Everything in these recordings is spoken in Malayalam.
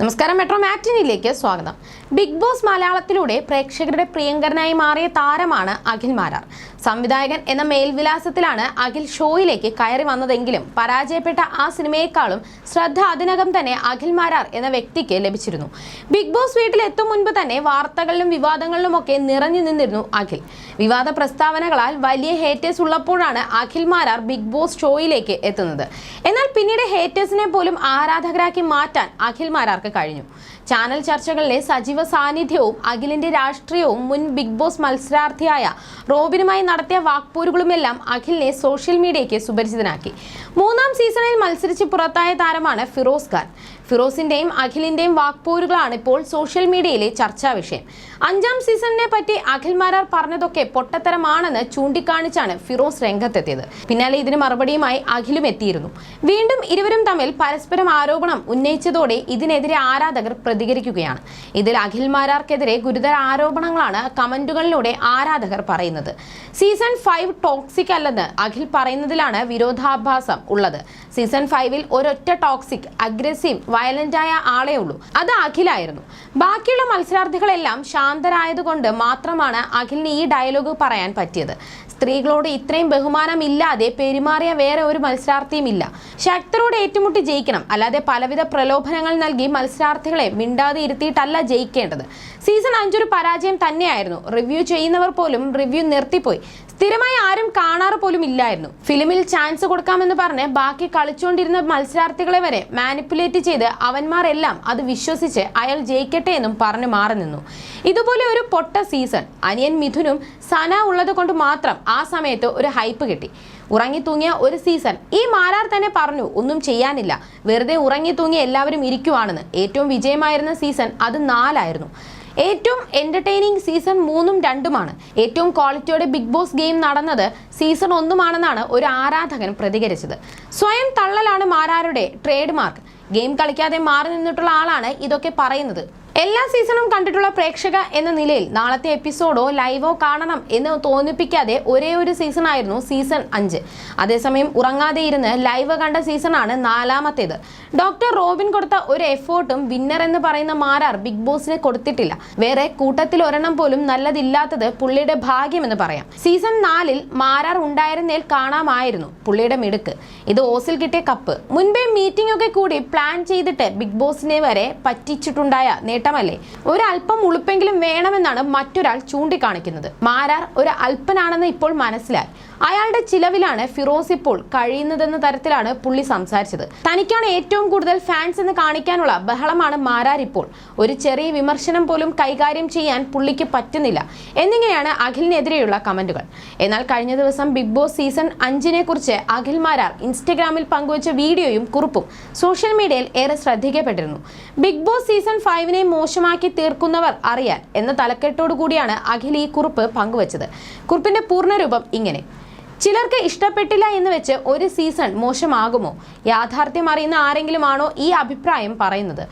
നമസ്കാരം മെട്രോ മാറ്റിനിലേക്ക് സ്വാഗതം. ബിഗ് ബോസ് മലയാളത്തിലൂടെ പ്രേക്ഷകരുടെ പ്രിയങ്കരനായി മാറിയ താരമാണ് അഖിൽ മാരാർ. സംവിധായകൻ എന്ന മേൽവിലാസത്തിലാണ് അഖിൽ ഷോയിലേക്ക് കയറി വന്നതെങ്കിലും പരാജയപ്പെട്ട ആ സിനിമയെക്കാളും ശ്രദ്ധ അതിനകം തന്നെ അഖിൽ മാരാർ എന്ന വ്യക്തിക്ക് ലഭിച്ചിരുന്നു. ബിഗ് ബോസ് വീട്ടിലെത്തും മുൻപ് തന്നെ വാർത്തകളിലും വിവാദങ്ങളിലുമൊക്കെ നിറഞ്ഞു നിന്നിരുന്നു അഖിൽ. വിവാദ പ്രസ്താവനകളാൽ വലിയ ഹേറ്റേഴ്സ് ഉള്ളപ്പോഴാണ് അഖിൽ മാരാർ ബിഗ് ബോസ് ഷോയിലേക്ക് എത്തുന്നത്. എന്നാൽ പിന്നീട് ഹേറ്റേഴ്സിനെ പോലും ആരാധകരാക്കി മാറ്റാൻ അഖിൽ മാരാർക്ക് കഴിഞ്ഞു. ചാനൽ ചർച്ചകളിലെ സജീവ സാന്നിധ്യവും അഖിലിന്റെ രാഷ്ട്രീയവും മുൻ ബിഗ് ബോസ് മത്സരാർത്ഥിയായ റോബിനുമായി നടത്തിയ വാക്പോരുകളുമെല്ലാം അഖിലിനെ സോഷ്യൽ മീഡിയയ്ക്ക് സുപരിചിതനാക്കി. മൂന്നാം സീസണിൽ മത്സരിച്ച് പുറത്തായ താരമാണ് ഫിറോസ് ഖാൻ. ഫിറോസിന്റെയും അഖിലിന്റെയും വാക്പോരുകളാണ് ഇപ്പോൾ സോഷ്യൽ മീഡിയയിലെ ചർച്ചാ വിഷയം. അഞ്ചാം സീസണിനെ പറ്റി അഖിൽ മാരാർ പറഞ്ഞതൊക്കെ പൊട്ടത്തരമാണെന്ന് ചൂണ്ടിക്കാണിച്ചാണ് ഫിറോസ് രംഗത്തെത്തിയത്. പിന്നാലെ ഇതിന് മറുപടിയുമായി അഖിലും എത്തിയിരുന്നു. വീണ്ടും ഇരുവരും തമ്മിൽ പരസ്പരം ആരോപണം ഉന്നയിച്ചതോടെ ഇതിനെതിരെ ആരാധകർ പ്രതികരിക്കുകയാണ്. ഇതിൽ അഖിൽ മാരാർക്കെതിരെ ഗുരുതര ആരോപണങ്ങളാണ് കമന്റുകളിലൂടെ ആരാധകർ പറയുന്നത്. സീസൺ ഫൈവ് ടോക്സിക് അല്ലെന്ന് അഖിൽ പറയുന്നതിലാണ് വിരോധാഭാസം ഉള്ളത്. സീസൺ ഫൈവിൽ ഒരൊറ്റ ടോക്സിക് അഗ്രസീവ് വയലന്റ് ആയ ആളേ ഉള്ളൂ. അത് അഖിലായിരുന്നു. ബാക്കിയുള്ള മത്സരാർത്ഥികളെല്ലാം ശാന്തരായതുകൊണ്ട് മാത്രമാണ് അഖിലിന് ഈ ഡയലോഗ് പറയാൻ പറ്റിയത്. സ്ത്രീകളോട് ഇത്രയും ബഹുമാനം ബഹുമാനമില്ലാതെ പെരുമാറിയ വേറെ ഒരു മത്സരാർത്ഥിയും ഇല്ല ശക്തരോട് ഏറ്റുമുട്ടി ജയിക്കണം. അല്ലാതെ പലവിധ പ്രലോഭനങ്ങൾ നൽകി മത്സരാർത്ഥികളെ മിണ്ടാതെ ഇരുത്തിയിട്ടല്ല ജയിക്കേണ്ടത്. സീസൺ അഞ്ചൊരു പരാജയം തന്നെയായിരുന്നു. റിവ്യൂ ചെയ്യുന്നവർ പോലും റിവ്യൂ നിർത്തിപ്പോയി. സ്ഥിരമായി ആരും കാണാറ് പോലും ഇല്ലായിരുന്നു. ഫിലിമിൽ ചാൻസ് കൊടുക്കാമെന്ന് പറഞ്ഞ് ബാക്കി കളിച്ചുകൊണ്ടിരുന്ന മത്സരാർത്ഥികളെ വരെ മാനിപ്പുലേറ്റ് ചെയ്ത് അവന്മാരെല്ലാം അത് വിശ്വസിച്ച് അയാൾ ജയിക്കട്ടെ എന്നും പറഞ്ഞു മാറി നിന്നു. ഇതുപോലെ ഒരു പൊട്ട സീസൺ അനിയൻ മിഥുനും സന ഉള്ളത് കൊണ്ട് മാത്രം ആ സമയത്ത് ഒരു ഹൈപ്പ് കിട്ടി. ഉറങ്ങി തൂങ്ങിയ ഒരു സീസൺ ഈ മാരാർ തന്നെ പറഞ്ഞു ഒന്നും ചെയ്യാനില്ല. വെറുതെ ഉറങ്ങി തൂങ്ങി എല്ലാവരും ഇരിക്കുവാണെന്ന്. ഏറ്റവും വിജയമായിരുന്ന സീസൺ അത് നാലായിരുന്നു. ഏറ്റവും എന്റർടൈനിങ് സീസൺ മൂന്നും രണ്ടുമാണ്. ഏറ്റവും ക്വാളിറ്റിയോടെ ബിഗ് ബോസ് ഗെയിം നടന്നത് സീസൺ ഒന്നുമാണെന്നാണ് ഒരു ആരാധകൻ പ്രതികരിച്ചത്. സ്വയം തള്ളലാണ് മാരാരുടെ ട്രേഡ് മാർക്ക് ഗെയിം കളിക്കാതെ മാറി നിന്നിട്ടുള്ള ആളാണ് ഇതൊക്കെ പറയുന്നത്. എല്ലാ സീസണും കണ്ടിട്ടുള്ള പ്രേക്ഷക എന്ന നിലയിൽ നാളത്തെ എപ്പിസോഡോ ലൈവോ കാണണം എന്ന് തോന്നിപ്പിക്കാതെ ഒരേ ഒരു സീസൺ ആയിരുന്നു സീസൺ അഞ്ച്. അതേസമയം ഉറങ്ങാതെ ഇരുന്ന് ലൈവ് കണ്ട സീസണാണ് നാലാമത്തേത്. ഡോക്ടർ റോബിൻ കൊടുത്ത ഒരു എഫേർട്ടും വിന്നർ എന്ന് പറയുന്ന മാരാർ ബിഗ് ബോസിന് കൊടുത്തിട്ടില്ല. വേറെ കൂട്ടത്തിൽ ഒരെണ്ണം പോലും നല്ലതില്ലാത്തത് പുള്ളിയുടെ ഭാഗ്യമെന്ന് പറയാം. സീസൺ നാലിൽ മാരാർ ഉണ്ടായിരുന്നേൽ കാണാമായിരുന്നു പുള്ളിയുടെ മിടുക്ക്. ഇത് ഓസിൽ കിട്ടിയ കപ്പ്. മുൻപേ മീറ്റിംഗ് ഒക്കെ കൂടി പ്ലാൻ ചെയ്തിട്ട് ബിഗ് ബോസിനെ വരെ പറ്റിച്ചിട്ടുണ്ടായ നേട്ടമല്ലേ ഒരല്പം ഉളുപ്പെങ്കിലും വേണമെന്നാണ് മറ്റൊരാൾ ചൂണ്ടിക്കാണിക്കുന്നത്. മാരാർ ഒരു അല്പനാണെന്ന് ഇപ്പോൾ മനസ്സിലായി. അയാളുടെ ചിലവിലാണ് ഫിറോസ് ഇപ്പോൾ കഴിയുന്നതെന്ന തരത്തിലാണ് പുള്ളി സംസാരിച്ചത്. തനിക്കാണ് ഏറ്റവും കൂടുതൽ ഫാൻസ് എന്ന് കാണിക്കാനുള്ള ബഹളമാണ് മാരാർ ഇപ്പോൾ. ഒരു ചെറിയ വിമർശനം പോലും കൈകാര്യം ചെയ്യാൻ പുള്ളിക്ക് പറ്റുന്നില്ല. എന്നിങ്ങനെയാണ് അഖിലിനെതിരെയുള്ള കമന്റുകൾ. എന്നാൽ കഴിഞ്ഞ ദിവസം ബിഗ് ബോസ് സീസൺ അഞ്ചിനെ കുറിച്ച് അഖിൽ മാരാർ ഇൻസ്റ്റഗ്രാമിൽ പങ്കുവച്ച വീഡിയോയും കുറിപ്പും സോഷ്യൽ മീഡിയയിൽ ഏറെ ശ്രദ്ധിക്കപ്പെട്ടിരുന്നു. ബിഗ് ബോസ് സീസൺ ഫൈവിനെ മോശമാക്കി തീർക്കുന്നവർ അറിയാൻ എന്ന തലക്കെട്ടോടു കൂടിയാണ് അഖിൽ ഈ കുറിപ്പ് പങ്കുവച്ചത്. കുറിപ്പിന്റെ പൂർണരൂപം ഇങ്ങനെ. ചിലർക്ക് ഇഷ്ടപ്പെട്ടില്ല എന്ന് വെച്ച് ഒരു സീസൺ മോശമാകുമോ? യാഥാർത്ഥ്യം അറിയുന്ന ആരെങ്കിലും ആണോ ഈ അഭിപ്രായം പറയുന്നത്?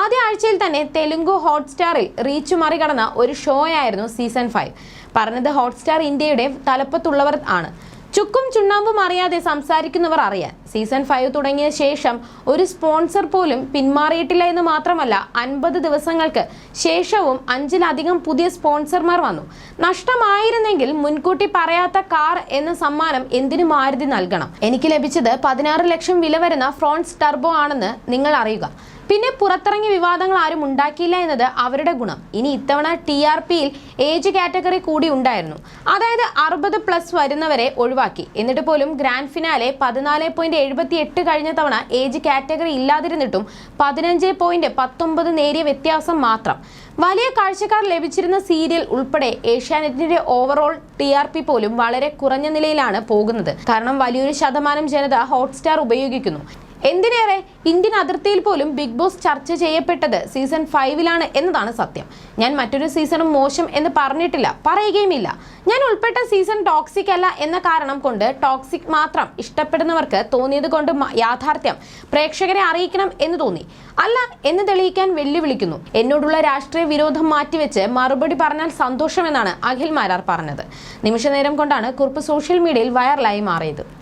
ആദ്യ ആഴ്ചയിൽ തന്നെ തെലുങ്കു ഹോട്ട്സ്റ്റാറിൽ റീച്ച് മറികടന്ന ഒരു ഷോയായിരുന്നു സീസൺ ഫൈവ്. പറഞ്ഞത് ഹോട്ട്സ്റ്റാർ ഇന്ത്യയുടെ തലപ്പത്തുള്ളവർ ആണ്. ചുക്കും ചുണ്ണാമ്പും അറിയാതെ സംസാരിക്കുന്നവർ അറിയാൻ. സീസൺ ഫൈവ് തുടങ്ങിയ ശേഷം ഒരു സ്പോൺസർ പോലും പിന്മാറിയിട്ടില്ല എന്ന് മാത്രമല്ല അൻപത് ദിവസങ്ങൾക്ക് ശേഷവും അഞ്ചിലധികം പുതിയ സ്പോൺസർമാർ വന്നു. നഷ്ടമായിരുന്നെങ്കിൽ മുൻകൂട്ടി പറയാത്ത കാർ എന്ന സമ്മാനം എന്തിനു മാരുതി നൽകണം. എനിക്ക് ലഭിച്ചത് പതിനാറ് ലക്ഷം വില വരുന്ന ഫ്രോൺസ് ടർബോ ആണെന്ന് നിങ്ങൾ അറിയുക. പിന്നെ പുറത്തിറങ്ങിയ വിവാദങ്ങൾ ആരും ഉണ്ടാക്കിയില്ല എന്നത് അവരുടെ ഗുണം. ഇനി ഇത്തവണ ടി ആർ പിയിൽ ഏജ് കാറ്റഗറി കൂടി ഉണ്ടായിരുന്നു. അതായത് അറുപത് പ്ലസ് വരുന്നവരെ ഒഴിവാക്കി. എന്നിട്ട് പോലും ഗ്രാൻഡ് ഫിനാലെ പതിനാല് പോയിന്റ് എഴുപത്തി എട്ട് കഴിഞ്ഞ തവണ ഏജ് കാറ്റഗറി ഇല്ലാതിരുന്നിട്ടും പതിനഞ്ച് പോയിന്റ് പത്തൊമ്പത് നേരിയ വ്യത്യാസം മാത്രം. വലിയ കാഴ്ചക്കാർ ലഭിച്ചിരുന്ന സീരിയൽ ഉൾപ്പെടെ ഏഷ്യാനെറ്റിന്റെ ഓവറോൾ ടി ആർ പി പോലും വളരെ കുറഞ്ഞ നിലയിലാണ് പോകുന്നത്. കാരണം വലിയൊരു ശതമാനം ജനത ഹോട്ട്സ്റ്റാർ ഉപയോഗിക്കുന്നു. എന്തിനേറെ? ഇന്ത്യൻ അതിർത്തിയിൽ പോലും ബിഗ് ബോസ് ചർച്ച ചെയ്യപ്പെട്ടത് സീസൺ ഫൈവിലാണ് എന്നതാണ് സത്യം. ഞാൻ മറ്റൊരു സീസണും മോശം എന്ന് പറഞ്ഞിട്ടില്ല. പറയുകയുമില്ല. ഞാൻ ഉൾപ്പെട്ട സീസൺ ടോക്സിക് അല്ല എന്ന കാരണം കൊണ്ട് ടോക്സിക് മാത്രം ഇഷ്ടപ്പെടുന്നവർക്ക് തോന്നിയത് കൊണ്ട് യാഥാർത്ഥ്യം പ്രേക്ഷകരെ അറിയിക്കണം എന്ന് തോന്നി. അല്ല എന്ന് തെളിയിക്കാൻ വെല്ലുവിളിക്കുന്നു. എന്നോടുള്ള രാഷ്ട്രീയ വിരോധം മാറ്റിവെച്ച് മറുപടി പറഞ്ഞാൽ സന്തോഷമെന്നാണ് അഖിൽ മാരാർ പറഞ്ഞത്. നിമിഷനേരം കൊണ്ടാണ് കുറിപ്പ് സോഷ്യൽ മീഡിയയിൽ വൈറലായി മാറിയത്.